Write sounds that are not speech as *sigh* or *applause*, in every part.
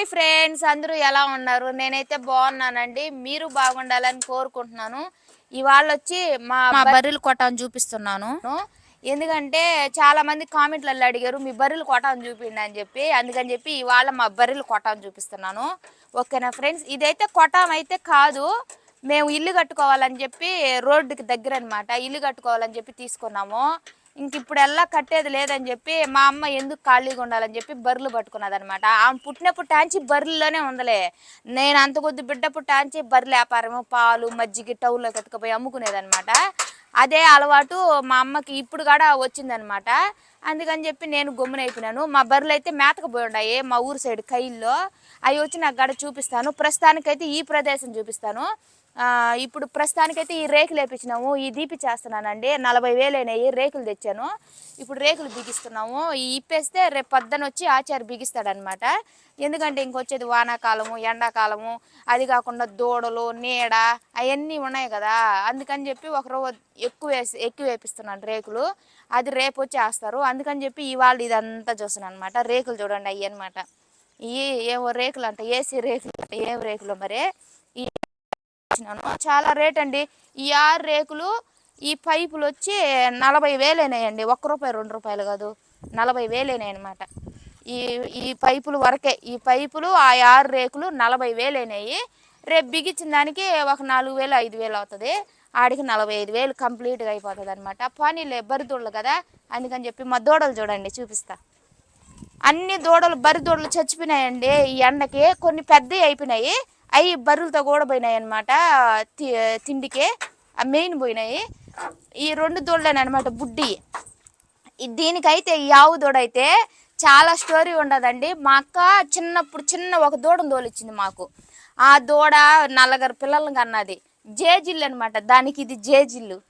Hi friends అందరూ ఎలా ఉన్నారు? నేనైతే బాగున్నానండి. మీరు బాగుండాలని కోరుకుంటున్నాను. ఇవాళ వచ్చి మా మా బర్రెలు కొట్టాను చూపిస్తున్నాను. ఎందుకంటే చాలా మంది కామెంట్లలో అడిగారు మీ బర్రెలు కొట్టాను చూపిండి అని చెప్పి. అందుకని చెప్పి ఇవాళ మా బర్రెలు కొట్టాను చూపిస్తున్నాను. ఓకేనా ఫ్రెండ్స్? ఇదైతే కొట్టాం అయితే కాదు. మేము ఇల్లు కట్టుకోవాలని చెప్పి రోడ్డుకి దగ్గర అనమాట ఇల్లు కట్టుకోవాలని చెప్పి తీసుకున్నాము. ఇంక ఇప్పుడు ఎలా కట్టేది లేదని చెప్పి మా అమ్మ ఎందుకు ఖాళీగా ఉండాలని చెప్పి బర్రెలు పట్టుకున్నది అనమాట ఆమె పుట్టినప్పుడు టాంచి బర్రెల్లోనే ఉందలే. నేను అంత కొద్ది బిడ్డప్పుడు టాంచి బర్రెల వ్యాపారము పాలు మజ్జిగ టౌన్లో కట్టుకుపోయి అమ్ముకునేదనమాట అదే అలవాటు మా అమ్మకి ఇప్పుడు కూడా వచ్చిందనమాట అందుకని చెప్పి నేను గమ్మునైపోయినాను మా బర్రెలు అయితే మేతకు పోయి ఉన్నాయి మా ఊరు సైడ్ కైల్లో. అవి వచ్చి నాకు గడ చూపిస్తాను. ప్రస్తుతానికైతే ఈ ప్రదేశం చూపిస్తాను. ఇప్పుడు ప్రస్తుతానికైతే ఈ రేకులు వేపించినాము. ఈ దీపి చేస్తున్నానండి. నలభై వేలు అయినాయి. రేకులు తెచ్చాను. ఇప్పుడు రేకులు బిగిస్తున్నాము. ఈ ఇప్పేస్తే రేపు పొద్దున వచ్చి ఆచారి బిగిస్తాడనమాట. ఎందుకంటే ఇంకొచ్చేది వానాకాలము ఎండాకాలము. అది కాకుండా దూడలు నీడ అవన్నీ ఉన్నాయి కదా. అందుకని చెప్పి ఒక రోజు ఎక్కువ వేసి ఎక్కువ వేపిస్తున్నాను రేకులు. అది రేపు వచ్చి వేస్తారు. అందుకని చెప్పి ఇవాళ ఇదంతా చూస్తున్నాను అనమాట రేకులు చూడండి అయ్యి అనమాట ఈ ఏవో రేకులు అంట ఏసీ రేకులు అంట ఏం రేకులు మరి? ఈ చాలా రేట్ అండి. ఈ ఆరు రేకులు ఈ పైపులు వచ్చి నలభై వేలైనాయండి ఒక్క రూపాయి రెండు రూపాయలు కాదు. నలభై వేలైనాయి అనమాట ఈ ఈ పైపులు వరకే. ఈ పైపులు ఆ ఆరు రేకులు నలభై వేలైనాయి రేపు బిగించిన దానికి ఒక నాలుగు వేలు ఐదు వేలు అవుతుంది. ఆడికి నలభై ఐదు వేలు కంప్లీట్గా అయిపోతుంది అనమాట పనిలే దూడలు కదా? అందుకని చెప్పి మా దూడలు చూడండి చూపిస్తా. అన్ని దూడలు బర్రె దూడలు చచ్చిపోయినాయండి. ఈ ఎండకి కొన్ని పెద్దవి అయిపోయినాయి. అవి బర్రెలతో కూడా పోయినాయి అనమాట తిండికి. ఆ మెయిన్ పోయినాయి. ఈ రెండు దూడలేనమాట అనమాట బుడ్డి దీనికైతే ఈ ఆవు దూడ అయితే చాలా స్టోరీ ఉండదండి. మా అక్క చిన్నప్పుడు చిన్న ఒక దూడను తోలిచ్చింది మాకు. ఆ దూడ నలుగురు పిల్లలను కన్నది. జేజిల్లు అనమాట దానికి ఇది జేజిల్లు.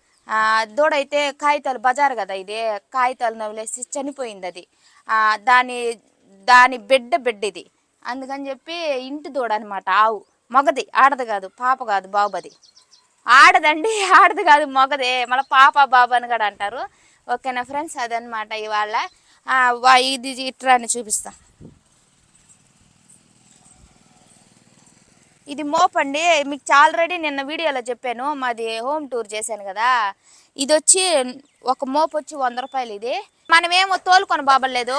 దూడ అయితే కాగితాలు బజారు కదా ఇది. కాగితాలు నవ్వులేసి చనిపోయింది అది. దాని దాని బిడ్డ బిడ్డ ఇది. అందుకని చెప్పి ఇంటి దూడ అనమాట ఆవు. మగది. ఆడది కాదు. పాప కాదు బాబది ఆడదండి. *laughs* ఆడది కాదు మగదే. మళ్ళీ పాప బాబు అని కూడా అంటారు. ఓకేనా ఫ్రెండ్స్? అదనమాట ఇవాళ. వా- ఇది ఇట్రా అని చూపిస్తా. ఇది మోప్ అండి మీకు ఆల్రెడీ నిన్న వీడియోలో చెప్పాను. మాది హోమ్ టూర్ చేశాను కదా. ఇది వచ్చి ఒక మోప్ వచ్చి వంద రూపాయలు ఇది. మనమేమో తోలుకొని బాబలేదు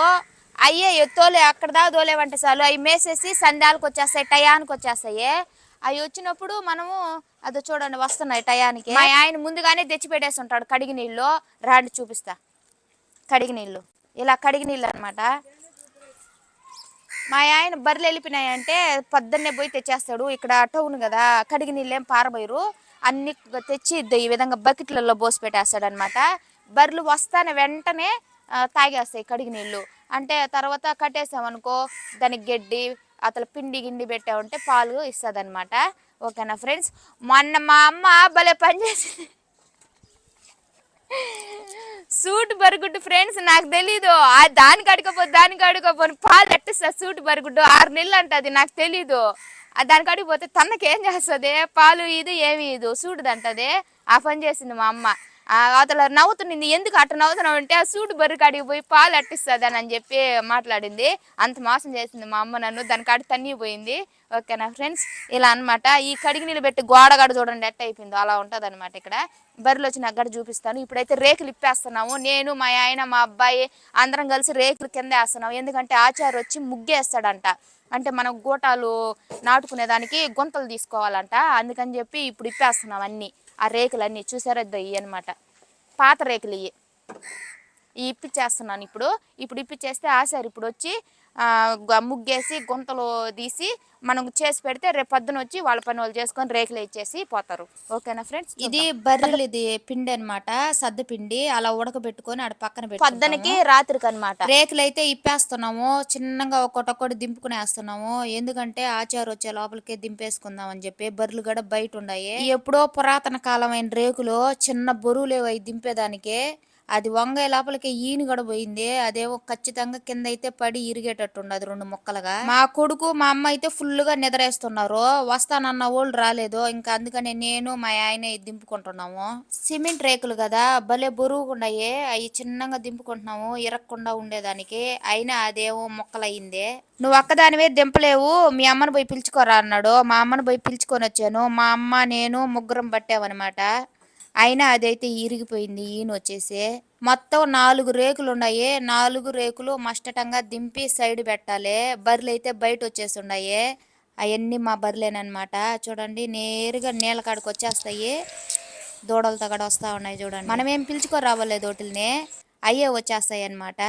అయ్యే తోలు అక్కడ దా తోలేవంటే చాలు. అవి మేసేసి సంధ్యాలకు వచ్చేస్తాయి టయానికి వచ్చేస్తాయి. అవి వచ్చినప్పుడు మనము అది చూడండి వస్తున్నాయి టయానికి. మా ఆయన ముందుగానే తెచ్చి పెట్టేసి ఉంటాడు కడిగి నీళ్ళు. రాండి చూపిస్తా. కడిగి నీళ్ళు. ఇలా కడిగి నీళ్ళు అనమాట మా ఆయన బర్రెలు వెళ్ళిపోయినాయంటే పొద్దున్నే పోయి తెచ్చేస్తాడు. ఇక్కడ టౌన్ కదా కడిగి నీళ్ళేం పారబోయరు. అన్ని తెచ్చి ఈ విధంగా బకెట్లలో పోసి పెట్టేస్తాడు అనమాట బర్రెలు వస్తానే వెంటనే తాగేస్తాయి కడిగి నీళ్ళు. అంటే తర్వాత కట్టేసామనుకో దానికి గడ్డి అతల పిండి గిండి పెట్టామంటే పాలు ఇస్తుంది అనమాట ఓకేనా ఫ్రెండ్స్? మొన్న మా అమ్మ భలే పని చేసింది. సూట్ బరుగుడ్డు ఫ్రెండ్స్ నాకు తెలీదు. ఆ దానికి అడుకోపో దానికి అడుకోపోని పాలు ఎట్టిస్తా సూట్ బరుగుడ్డు. ఆరు నెలలు అంటది నాకు తెలీదు. దానికి అడిగిపోతే తనకి ఏం చేస్తుంది? పాలు ఇది ఏమి ఇది? సూటుదంటది? ఆ పని చేసింది మా అమ్మ. అవతల నవ్వుతుంది ఎందుకు అట్ట నవ్వుతున్నావు? అంటే ఆ సూటు బర్రె కాడికి పోయి పాలు అట్టిస్తుంది అని చెప్పి మాట్లాడింది. అంత మోసం చేసింది మా అమ్మ నన్ను. దాని కాడి తన్ని పోయింది. ఓకేనా ఫ్రెండ్స్ ఇలా అన్నమాట. ఈ కడిగి నీళ్ళు పెట్టి గోడ గడ చూడండి ఎట్ట అయిపోయిందో. అలా ఉంటుంది అనమాట ఇక్కడ. బర్రెలు వచ్చి నాకు గడ చూపిస్తాను. ఇప్పుడైతే రేకులు ఇప్పేస్తున్నాము నేను మా ఆయన మా అబ్బాయి అందరం కలిసి రేకులు కింద వేస్తున్నాము ఎందుకంటే ఆచార్య వచ్చి ముగ్గేస్తాడంట. అంటే మనం గోటాలు నాటుకునే దానికి గుంతలు తీసుకోవాలంట. అందుకని చెప్పి ఇప్పుడు ఇప్పేస్తున్నాం అన్నీ. ఆ రేకులు అన్నీ చూసారా ఇవి అనమాట పాత రేకులు ఇవి ఈ ఇప్పిచ్చేస్తున్నాను ఇప్పుడు. ఇప్పుడు ఇప్పిచ్చేస్తే ఆశారు. ఇప్పుడు వచ్చి ముగ్గేసి గుంతలు తీసి మనం చేసి పెడితే రేపు పొద్దున వచ్చి వాళ్ళ పని వాళ్ళు చేసుకొని రేకులు ఇచ్చేసి పోతారు. ఓకేనా ఫ్రెండ్స్? ఇది బర్రెలు ఇది పిండి అన్నమాట. సద్ద పిండి అలా ఉడకబెట్టుకొని ఆడ పక్కన. పొద్దునకి రాత్రికి అనమాట రేకులు అయితే ఇప్పేస్తున్నాము. చిన్నగా ఒక్కొక్కటి దింపుకుని వేస్తున్నాము ఎందుకంటే ఆచారు వచ్చే లోపలికే దింపేసుకుందాం అని చెప్పి బర్రెలు కూడా బయట ఉన్నాయి ఎప్పుడో పురాతన కాలమైన రేకులు చిన్న బరువులేవు అవి దింపేదానికి అది వంగే లోపలికి ఈయన కూడా పోయింది. అదేమో ఖచ్చితంగా కింద అయితే పడి ఇరిగేటట్టు రెండు ముక్కలుగా. మా కొడుకు మా అమ్మ అయితే ఫుల్గా నిద్రేస్తున్నారు. వస్తానన్న వాళ్ళు రాలేదు. ఇంకా అందుకనే నేను మా ఆయన దింపుకుంటున్నాము. సిమెంట్ రేకులు కదా భలే బరువుకున్నాయి ఉన్నాయి. అవి చిన్నగా దింపుకుంటున్నాము. ఇరక్కుండా ఉండేదానికి. అయినా అదేమో మొక్కలయ్యింది. నువ్వు ఒక్కదానివే దింపలేవు. మీ అమ్మని పోయి పిలుచుకోరా అన్నాడు. మా అమ్మని పోయి పిలుచుకొని వచ్చాను. మా అమ్మ నేను ముగ్గురం పట్టామన్నమాట. అయినా అదైతే ఇరిగిపోయింది ఈయన వచ్చేసి మొత్తం నాలుగు రేకులు ఉన్నాయి నాలుగు రేకులు మష్టటంగా దింపి సైడ్ పెట్టాలి. బర్రెలు అయితే బయట వచ్చేసి ఉన్నాయి అవన్నీ మా బర్రెలేనమాట చూడండి నేరుగా నీళ్ళ కాడికి వచ్చేస్తాయి దూడలతో కూడా వస్తూ ఉన్నాయి చూడండి. మనమేం పిలుచుకోరావలేదు పిలుచుకొని రావలేదు అయ్యే వచ్చేస్తాయి అన్నమాట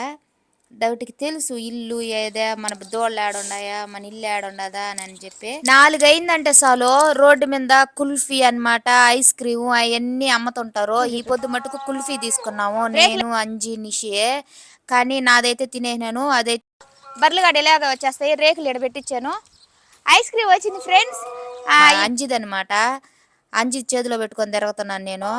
వాటికి తెలుసు ఇల్లు ఏదే మన దోళ్ళు ఏడున్నాయా మన ఇల్లు ఏడుండదా అని చెప్పి. నాలుగు అయిందంటే చాలు రోడ్డు మీద కుల్ఫీ అన్నమాట ఐస్ క్రీమ్ అవన్నీ అమ్ముతుంటారు. ఈ పొద్దు మటుకు కుల్ఫీ తీసుకున్నాము నేను అంజి నిషి. కానీ నాదైతే తినేసినాను అదైతే బర్రెలు గడి ఎలాగ వచ్చేస్తాయి రేకులు ఎడ పెట్టించాను. ఐస్ క్రీమ్ వచ్చింది ఫ్రెండ్స్. అంజిదనమాట అంజి చేతిలో పెట్టుకొని తిరుగుతున్నాను నేను.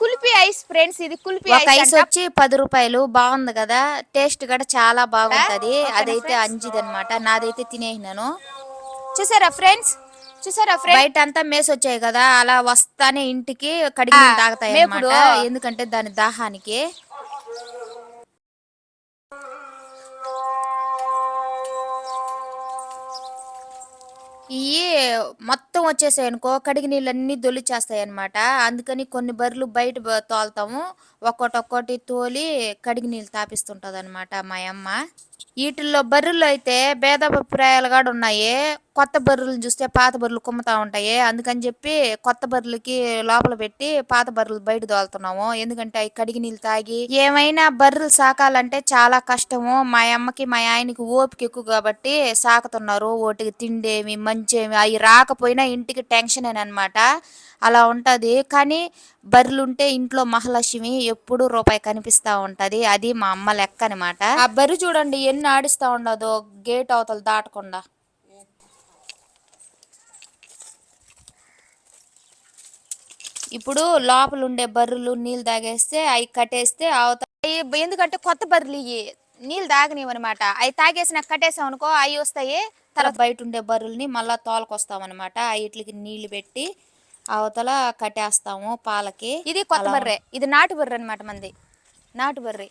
కుల్ఫీ ఐస్ ఫ్రెండ్స్ ఇది కుల్ఫీ ఒక ఐస్ ఐస్ వచ్చి పది రూపాయలు. బాగుంది కదా? టేస్ట్ కూడా చాలా బాగుంటది. అదైతే అంజిది అనమాట నాదైతే తినేసినాను చూసారా ఫ్రెండ్స్? చూసారా బయట అంతా మేసి వచ్చాయి కదా? అలా వస్తానే ఇంటికి కడిగి తాగుతాయి ఎందుకంటే దాని దాహానికి. ఇవి మొత్తం వచ్చేసాయి అనుకో కడిగి నీళ్ళన్నీ దొలిచేస్తాయి అనమాట అందుకని కొన్ని బర్రెలు బయట బ- తోలుతాము. ఒక్కొక్కటి ఒక్కొక్కటి తోలి కడిగి నీళ్ళు తాపిస్తుంటది అనమాట మా అమ్మ. వీటిల్లో బర్రెలు అయితే భేదాభిప్రాయాలు కూడా ఉన్నాయి కొత్త బర్రెలు చూస్తే పాత బర్రెలు కుమ్ముతా ఉంటాయి. అందుకని చెప్పి కొత్త బర్రెలకి లోపల పెట్టి పాత బర్రెలు బయట తోలుతున్నాము ఎందుకంటే అవి కడిగి నీళ్ళు తాగి ఏమైనా బర్రెలు సాకాలంటే చాలా కష్టము. మా అమ్మకి మా ఆయనకి ఓపిక ఎక్కువ కాబట్టి సాకుతున్నారు. ఓటికి తిండేమి మంచేమి అవి రాకపోయినా ఇంటికి టెన్షన్ అనమాట అలా ఉంటుంది. కానీ బర్రెలు ఉంటే ఇంట్లో మహాలక్ష్మి ఎప్పుడు రూపాయి కనిపిస్తా ఉంటుంది. అది మా అమ్మ లెక్క అనమాట ఆ బర్రె చూడండి ఎన్ని ఆడిస్తా ఉండదో గేట్ అవతల దాటకుండా. ఇప్పుడు లోపల ఉండే బర్రెలు నీళ్ళు తాగేస్తే అవి కట్టేస్తే అవతల అయ్యి ఎందుకంటే కొత్త బర్రెలు ఇవి నీళ్ళు తాగనివన్నమాట అవి తాగేసి కట్టేసాం అనుకో అవి వస్తాయి. తర్వాత బయట ఉండే బర్రెల్ని మళ్ళా తోలుకొస్తామన్నమాట. వీటికి నీళ్ళు పెట్టి అవతల కట్టేస్తాము పాలకి. ఇది కొత్త బర్రె. ఇది నాటు బర్రె అనమాట మంది. నాటు బర్రె.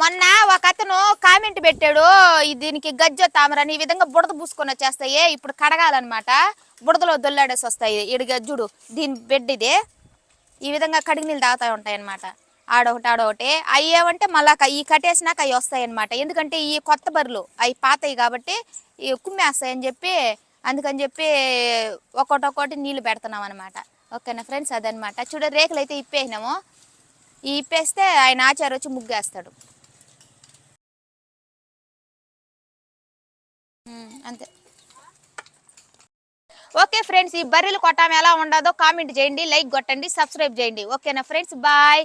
మొన్న ఒక అతను కామెంట్ పెట్టాడు దీనికి గజ్జ తామరని ఈ విధంగా బుడద పూసుకొని వచ్చేస్తాయి ఇప్పుడు కడగాలన్నమాట. బుడదలో దొల్లాడేసి వస్తాయి. ఇడు గజ్జుడు దీని బెడ్ ఇది. ఈ విధంగా కడిగి నీళ్ళు తాగుతూ ఉంటాయి అనమాట ఆడొకటి ఆడొకటి. అవి ఏమంటే మళ్ళా ఈ కట్టేసినాక అవి వస్తాయి అనమాట ఎందుకంటే ఈ కొత్త బర్రెలు అవి పాతవి కాబట్టి ఈ కుమ్మేస్తాయని చెప్పి అందుకని చెప్పి ఒక్కొక్కటి నీళ్ళు పెడుతున్నాం అనమాట ఓకేనా ఫ్రెండ్స్? అదనమాట చూడ రేకులు అయితే ఇప్పేసినాము. ఈ ఇప్పేస్తే ఆయన ఆచారం వచ్చి ముగ్గేస్తాడు. అంతే. ఓకే ఫ్రెండ్స్ ఈ బర్రెలు కొట్టాము ఎలా ఉండదో కామెంట్ చేయండి లైక్ కొట్టండి సబ్స్క్రైబ్ చేయండి. ఓకేనా ఫ్రెండ్స్ బాయ్.